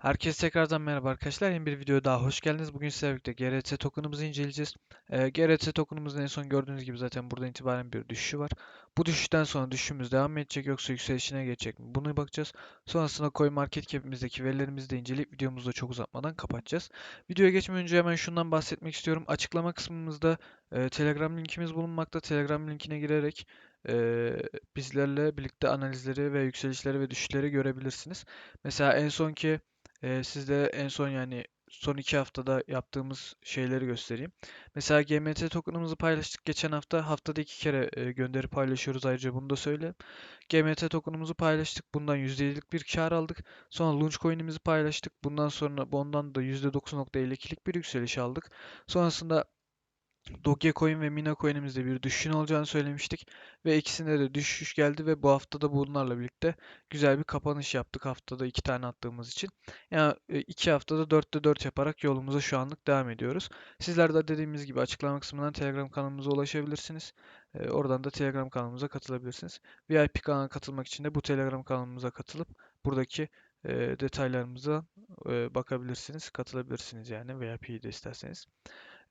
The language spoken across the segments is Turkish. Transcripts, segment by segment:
Herkese tekrardan merhaba arkadaşlar. Yeni bir videoya daha hoş geldiniz. Bugün sizlerle birlikte GRT token'ımızı inceleyeceğiz. Ee, GRT token'ımızın en son gördüğünüz gibi zaten buradan itibaren bir düşüşü var. Bu düşüşten sonra düşüşümüz devam mı edecek yoksa yükselişine geçecek mi? Bunu bakacağız. Sonrasında CoinMarketCap'imizdeki verilerimizi de inceleyip videomuzu da çok uzatmadan kapatacağız. Videoya geçmeden önce hemen şundan bahsetmek istiyorum. Açıklama kısmımızda e, Telegram linkimiz bulunmakta. Telegram linkine girerek e, bizlerle birlikte analizleri ve yükselişleri ve düşüşleri görebilirsiniz. Mesela en sonki ee, sizde en son yani son iki haftada yaptığımız şeyleri göstereyim. Mesela GMT token'ımızı paylaştık geçen hafta. Haftada iki kere e, gönderi paylaşıyoruz ayrıca bunu da söyleyeyim. GMT token'ımızı paylaştık. Bundan %7'lik bir kar aldık. Sonra Launch Coin'imizi paylaştık. Bundan sonra bundan da %9.52'lik bir yükseliş aldık. Sonrasında Dogecoin ve Mina Coin'imizde bir düşüşün olacağını söylemiştik. Ve ikisinde de düşüş geldi ve bu hafta da bunlarla birlikte güzel bir kapanış yaptık haftada iki tane attığımız için. Yani e, iki haftada dörtte dört yaparak yolumuza şu anlık devam ediyoruz. Sizler de dediğimiz gibi açıklama kısmından Telegram kanalımıza ulaşabilirsiniz. E, oradan da Telegram kanalımıza katılabilirsiniz. VIP kanalına katılmak için de bu Telegram kanalımıza katılıp buradaki e, detaylarımıza bakabilirsiniz, katılabilirsiniz yani VIP'yi de isterseniz.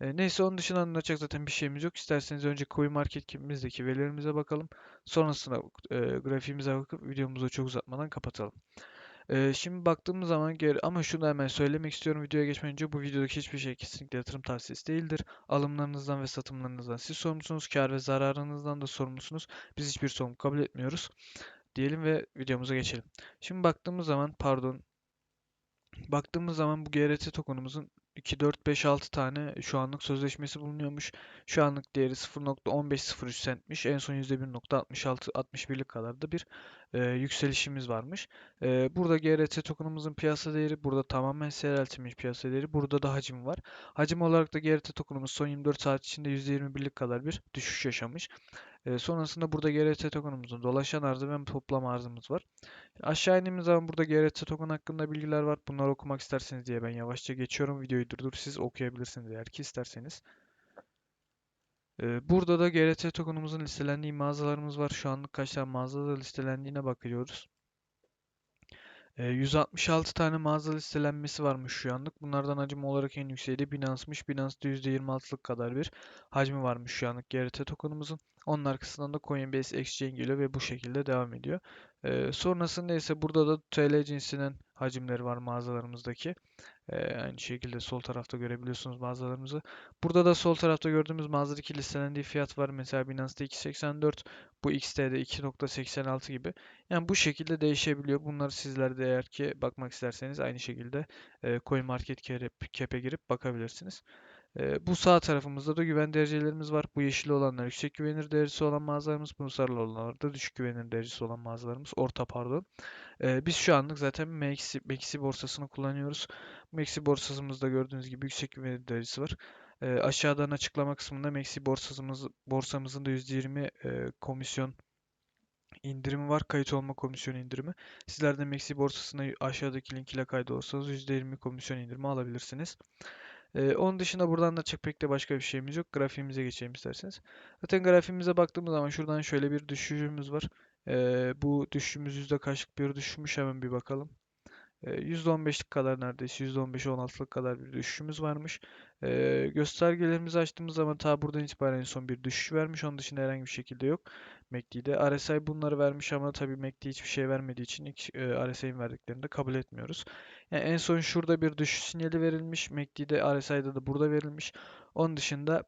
E, neyse onun dışında anlatacak zaten bir şeyimiz yok. İsterseniz önce CoinMarketCap'imizdeki verilerimize bakalım. Sonrasında e, grafiğimize bakıp videomuzu çok uzatmadan kapatalım. E, şimdi baktığımız zaman geri ama şunu hemen söylemek istiyorum videoya geçmeden önce bu videodaki hiçbir şey kesinlikle yatırım tavsiyesi değildir. Alımlarınızdan ve satımlarınızdan siz sorumlusunuz. Kar ve zararınızdan da sorumlusunuz. Biz hiçbir sorumluluk kabul etmiyoruz. Diyelim ve videomuza geçelim. Şimdi baktığımız zaman pardon Baktığımız zaman bu GRT tokenumuzun 2, 4, 5, 6 tane şu anlık sözleşmesi bulunuyormuş. Şu anlık değeri 0.1503 centmiş. En son %1.66 61'lik kadar da bir e, yükselişimiz varmış. E, burada GRT tokenumuzun piyasa değeri, burada tamamen seyreltilmiş piyasa değeri, burada da hacim var. Hacim olarak da GRT tokenumuz son 24 saat içinde %21'lik kadar bir düşüş yaşamış. E, sonrasında burada GRT tokenumuzun dolaşan arzı ve toplam arzımız var. Aşağı indiğimiz zaman burada GRT token hakkında bilgiler var. Bunları okumak isterseniz diye ben yavaşça geçiyorum. Videoyu durdurup siz okuyabilirsiniz eğer ki isterseniz. Burada da GRT tokenumuzun listelendiği mağazalarımız var. Şu anlık kaç tane mağazada listelendiğine bakıyoruz. 166 tane mağaza listelenmesi varmış şu anlık. Bunlardan hacim olarak en yükseği de Binance'mış. Binance'da %26'lık kadar bir hacmi varmış şu anlık GRT tokenumuzun. Onun arkasından da Coinbase Exchange geliyor ve bu şekilde devam ediyor. Ee, sonrasında ise burada da TL cinsinin hacimleri var mağazalarımızdaki. Ee, aynı şekilde sol tarafta görebiliyorsunuz mağazalarımızı. Burada da sol tarafta gördüğümüz mağazadaki listelendiği fiyat var. Mesela Binance'da 2.84, bu XT'de 2.86 gibi. Yani bu şekilde değişebiliyor. Bunları sizler de eğer ki bakmak isterseniz aynı şekilde e, CoinMarketCap'e girip bakabilirsiniz. E, bu sağ tarafımızda da güven derecelerimiz var. Bu yeşil olanlar yüksek güvenir derecesi olan mağazalarımız. Bu sarılı olanlar da düşük güvenir derecesi olan mağazalarımız. Orta pardon. E, biz şu anlık zaten Maxi, Maxi borsasını kullanıyoruz. Maxi borsamızda gördüğünüz gibi yüksek güvenir derecesi var. E, aşağıdan açıklama kısmında Maxi borsamız, borsamızın da %20 e, komisyon indirimi var. Kayıt olma komisyon indirimi. Sizler de Maxi borsasına aşağıdaki link ile kaydolursanız %20 komisyon indirimi alabilirsiniz. Ee, onun dışında buradan da de başka bir şeyimiz yok. Grafiğimize geçelim isterseniz. Zaten grafiğimize baktığımız zaman şuradan şöyle bir düşüşümüz var. Ee, bu düşüşümüz yüzde kaçlık bir düşmüş hemen bir bakalım. %15'lik kadar neredeyse %15-16'lık kadar bir düşüşümüz varmış. Ee, göstergelerimizi açtığımız zaman ta buradan itibaren son bir düşüş vermiş. Onun dışında herhangi bir şekilde yok. MACD'de. RSI bunları vermiş ama tabii MACD hiçbir şey vermediği için ilk e, RSI'nin verdiklerini de kabul etmiyoruz. Yani en son şurada bir düşüş sinyali verilmiş. MACD'de RSI'da da burada verilmiş. Onun dışında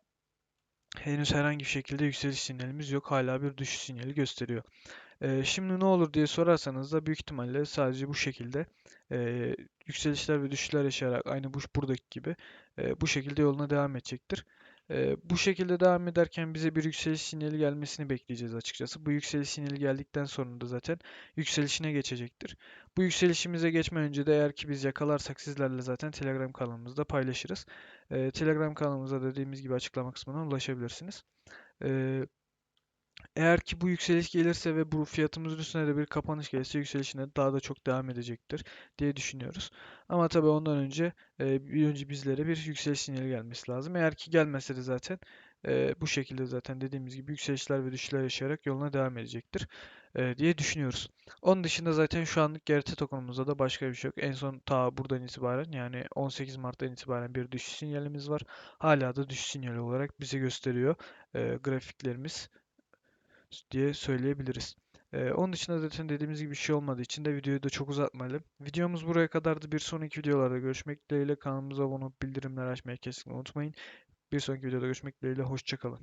henüz herhangi bir şekilde yükseliş sinyalimiz yok. Hala bir düşüş sinyali gösteriyor. Ee, şimdi ne olur diye sorarsanız da büyük ihtimalle sadece bu şekilde e, yükselişler ve düşüşler yaşayarak aynı bu buradaki gibi e, bu şekilde yoluna devam edecektir. Bu şekilde devam ederken bize bir yükseliş sinyali gelmesini bekleyeceğiz açıkçası. Bu yükseliş sinyali geldikten sonra da zaten yükselişine geçecektir. Bu yükselişimize geçmeden önce de eğer ki biz yakalarsak sizlerle zaten Telegram kanalımızda paylaşırız. Telegram kanalımıza dediğimiz gibi açıklama kısmına ulaşabilirsiniz. E, eğer ki bu yükseliş gelirse ve bu fiyatımızın üstüne de bir kapanış gelirse yükselişine daha da çok devam edecektir diye düşünüyoruz. Ama tabii ondan önce e, bir önce bizlere bir yükseliş sinyali gelmesi lazım. Eğer ki gelmese de zaten e, bu şekilde zaten dediğimiz gibi yükselişler ve düşüşler yaşayarak yoluna devam edecektir e, diye düşünüyoruz. Onun dışında zaten şu anlık GRT tokenumuzda da başka bir şey yok. En son ta buradan itibaren yani 18 Mart'tan itibaren bir düşüş sinyalimiz var. Hala da düşüş sinyali olarak bize gösteriyor grafiklerimiz diye söyleyebiliriz. Ee, onun dışında zaten dediğimiz gibi bir şey olmadığı için de videoyu da çok uzatmayalım. Videomuz buraya kadardı. Bir sonraki videolarda görüşmek dileğiyle kanalımıza abone olup bildirimleri açmayı kesinlikle unutmayın. Bir sonraki videoda görüşmek dileğiyle hoşçakalın.